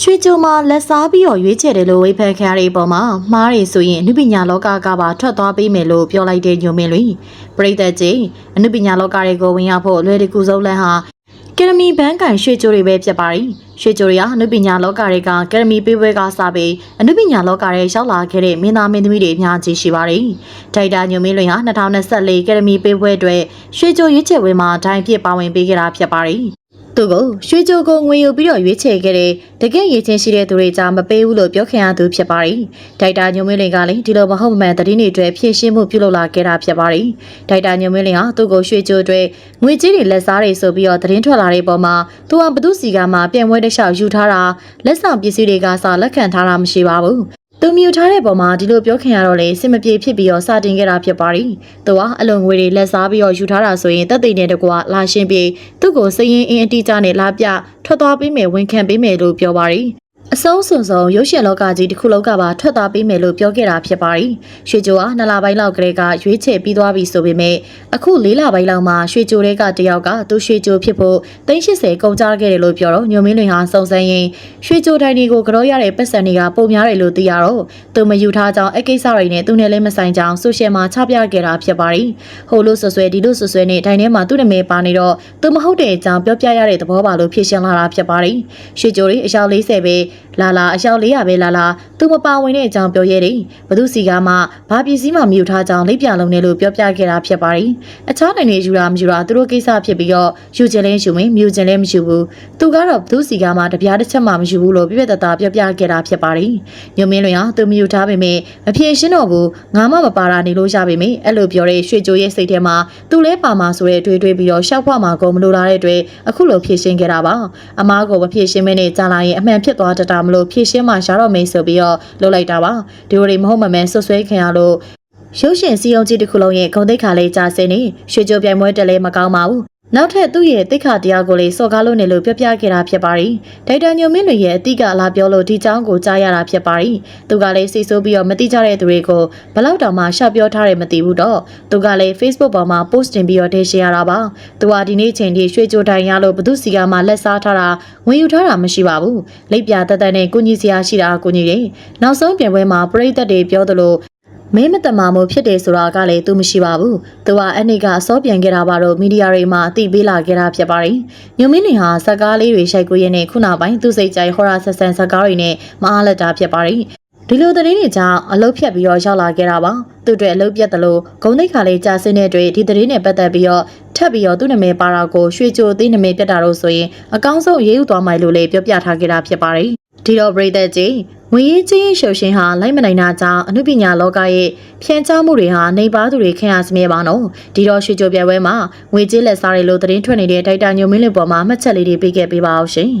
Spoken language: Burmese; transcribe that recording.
ရွှေကြိုမှာလက်စားပြီးတော့ရွေးချယ်တယ်လို့ဝေဖန်ခံရတဲ့အပေါ်မှာမှားတယ်ဆိုရင်အနုပညာလောကကပါထွက်သွားပေးမယ်လို့ပြောလိုက်တဲ့ညိုမင်းလွင်ပရိသတ်ကြီးအနုပညာလောကတွေကိုဝင်ရောက်ဖို့အလွယ်တကူဆုံးလမ်းဟာကယ်ဒမီဘန်းကန်ရွှေကြိုတွေပဲဖြစ်ပါတယ်ရွှေကြိုတွေဟာအနုပညာလောကတွေကကယ်ဒမီပေးပွဲကစပြီးအနုပညာလောကတွေရောက်လာခဲ့တဲ့မင်းသားမင်းသမီးတွေအများကြီးရှိပါတယ်ဒိုက်တာညိုမင်းလွင်ဟာ2024ကယ်ဒမီပေးပွဲအတွက်ရွှေကြိုရွေးချယ်ပွဲမှာဒိုင်ဖြစ်ပါဝင်ပေးခဲ့တာဖြစ်ပါတယ် သူကိုရွှေကြိုကိုငွေယူပြီးတော့ရွေးချယ်ခဲ့တဲ့တကယ့်ရည်ချင်းရှိတဲ့သူတွေကြားမပေးဘူးလို့ပြောခင်ရသူဖြစ်ပါတယ်။ဒိုက်တာညိုမင်းလင်ကလည်းဒီလိုမဟုတ်မမှန်သတင်းတွေအတွက်ဖြည့်ရှင်းမှုပြုလုပ်လာခဲ့တာဖြစ်ပါတယ်။ဒိုက်တာညိုမင်းလင်ဟာသူ့ကိုရွှေကြိုအတွက်ငွေကြေးတွေလက်စားတွေဆိုပြီးတော့သတင်းထွက်လာတဲ့ပုံမှာသူဟာဘသူစီကမှပြန်ပွဲတစ်လျှောက်ယူထားတာလက်ဆောင်ပစ္စည်းတွေကစလက်ခံထားတာမရှိပါဘူး။ သူမြူထားတဲ့ပုံမှာဒီလိုပြောခင်ရတော့လေစင်မပြေဖြစ်ပြီးတော့စတင်ခဲ့တာဖြစ်ပါတယ်။သူကအလုံငွေတွေလက်စားပြီးတော့ယူထားတာဆိုရင်တက်သိတဲ့တကွာလာရှင်းပြီးသူ့ကိုစရင်အင်းအတိအကျနဲ့လာပြထွက်သွားပေးမယ်ဝန်ခံပေးမယ်လို့ပြောပါတယ်။ အဆုံးစွန်ဆုံးရုပ်ရှင်လောကကြီးတစ်ခုလုံးကပါထွက်သွားပေးမယ်လို့ပြောခဲ့တာဖြစ်ပါတယ်။ရွှေကြိုဟာနှစ်လပိုင်းလောက်ကလေးကရွေးချယ်ပြီးသွားပြီဆိုပေမဲ့အခုလေးလပိုင်းလောက်မှာရွှေကြိုတွေကတယောက်ကသူရွှေကြိုဖြစ်ဖို့380ကုန်ကြခဲ့တယ်လို့ပြောတော့ညိုမင်းလွင်ဟာစုံစမ်းရင်ရွှေကြိုတိုင်းတွေကိုကြောရတဲ့ပတ်စံတွေကပုံများတယ်လို့သိရတော့သူမယူထားကြောင်းအကိစ္စတွေနဲ့သူနဲ့လည်းမဆိုင်ကြောင်းဆိုရှယ်မှာချပြခဲ့တာဖြစ်ပါတယ်။ဟိုလို့ဆွဆွဲဒီလို့ဆွဆွဲနဲ့ဒိုင်ထဲမှာသူ့နာမည်ပါနေတော့သူမဟုတ်တဲ့အကြောင်းပြောပြရတဲ့သဘောပါလို့ဖြေရှင်းလာတာဖြစ်ပါတယ်။ရွှေကြိုတွေအယောက်40ပဲလာလာအယောက်400ပဲလာလာသူမပါဝင်တဲ့အကြောင်းပြောရဲတယ်။ဘသူစီကမှဘာပစ္စည်းမှမယူထားကြောင်းလိပ်ပြလုံးနဲ့လို့ပြောပြခဲ့တာဖြစ်ပါတယ်။အခြားနိုင်ငံယူတာမယူတာသူတို့ကိစ္စဖြစ်ပြီးတော့ယူချင်လဲယူမင်းမြူချင်လဲမယူဘူး။သူကတော့ဘသူစီကမှတပြားတစ်ချက်မှမယူဘူးလို့ပြပြတသားပြောပြခဲ့တာဖြစ်ပါတယ်။ညုံမင်းလွင်ဟာသူမယူထားပေမဲ့မဖြေရှင်းတော့ဘူးငါမှမပါတာနေလို့ရပေမဲ့အဲ့လိုပြောတဲ့ရွှေကြိုရဲ့စိတ်ထဲမှာသူလဲပါမှာဆိုတဲ့တွေးတွေးပြီးတော့ရှောက်ဖွားမှာကုန်မလို့လာတဲ့အတွက်အခုလိုဖြေရှင်းခဲ့တာပါ။အမားကိုမဖြေရှင်းမနဲ့ကြာလာရင်အမှန်ဖြစ်သွားတတ်တာမလို့ဖြေရှင်းမှရှာတော့မေးဆိုပြီးတော့လှုပ်လိုက်တာပါဒီလိုတွေမဟုတ်မမှန်ဆွဆွဲခင်ရလို့ရုပ်ရှင်စီယုံကြီးတစ်ခုလုံးရဲ့ဂုံတိတ်ခါလေးကြာစင်းနေရွှေကြိုပြိုင်ပွဲတက်လဲမကောင်းပါဘူး နောက်ထပ်သူ့ရဲ့တိတ်ခါတရားကိုလေးစော်ကားလို့နေလို့ပြောပြခဲ့တာဖြစ်ပါတယ်။ဒိုက်တာညိုမင်းတွေရဲ့အတိကအလားပြောလို့ဒီချောင်းကိုကြားရတာဖြစ်ပါတယ်။သူကလည်းစီဆိုးပြီးတော့မတိကြတဲ့သူတွေကိုဘလောက်တောင်မှရှောက်ပြောထားတယ်မသိဘူးတော့။သူကလည်း Facebook ပေါ်မှာ post တင်ပြီးတော့ဒေရှရတာပါ။သူဟာဒီနေ့ချိန်ထိရွှေကြိုတိုင်ရလို့ဘသူစီကမှလက်စားထားတာဝင်ယူထားတာမရှိပါဘူး။လိပ်ပြတက်တက်နဲ့ကိုကြီးစရာရှိတာကိုကြီးတယ်။နောက်ဆုံးပြင်ပွဲမှာပရိသတ်တွေပြောသလို မင်းမတမာမှုဖြစ်တယ်ဆိုတာကလည်းသူမရှိပါဘူး။သူကအဲ့ဒီကအစောပြန်ခဲ့တာပါတော့မီဒီယာတွေမှာအသိပေးလာခဲ့တာဖြစ်ပါတယ်။ညိုမင်းနေဟာဇက်ကားလေးတွေရှိုက်ကိုရင်းနဲ့ခုနောက်ပိုင်းသူစိတ်ကြိုက်ဟောရာဆက်ဆန်ဇက်ကားတွေနဲ့မအားလက်တာဖြစ်ပါတယ်။ဒီလိုသတင်းတွေကြောင့်အလုတ်ဖြတ်ပြီးတော့ရောက်လာခဲ့တာပါ။သူ့အတွက်အလုတ်ပြတ်တယ်လို့ဂုံတိတ်ခါလေးကြာစင်းတဲ့အတွက်ဒီသတင်းနဲ့ပတ်သက်ပြီးတော့ထပ်ပြီးတော့သူ့နာမည်ပါတာကိုရွှေချိုသိနာမည်ပြတ်တာလို့ဆိုရင်အကောင်းဆုံးရေးဥသွားမိုင်လို့လည်းပြောပြထားခဲ့တာဖြစ်ပါတယ်။ဒီတော့ပရိသတ်ကြီး ငွေရေးချင်းရှုပ်ရှင်ဟာလိုက်မနိုင်တာကြောင့်အမှုပညာလောကရဲ့ဖြန့်ချမှုတွေဟာနေပါသူတွေခင်ရစမြဲပါနော်ဒီတော့ရွှေကြိုပြပွဲမှာငွေကြေးလက်စားတွေလို့သတင်းထွက်နေတဲ့ဒိုက်တာညိုမင်းလင်ပေါ်မှာမှတ်ချက်လေးတွေပေးခဲ့ပေးပါအောင်ရှင်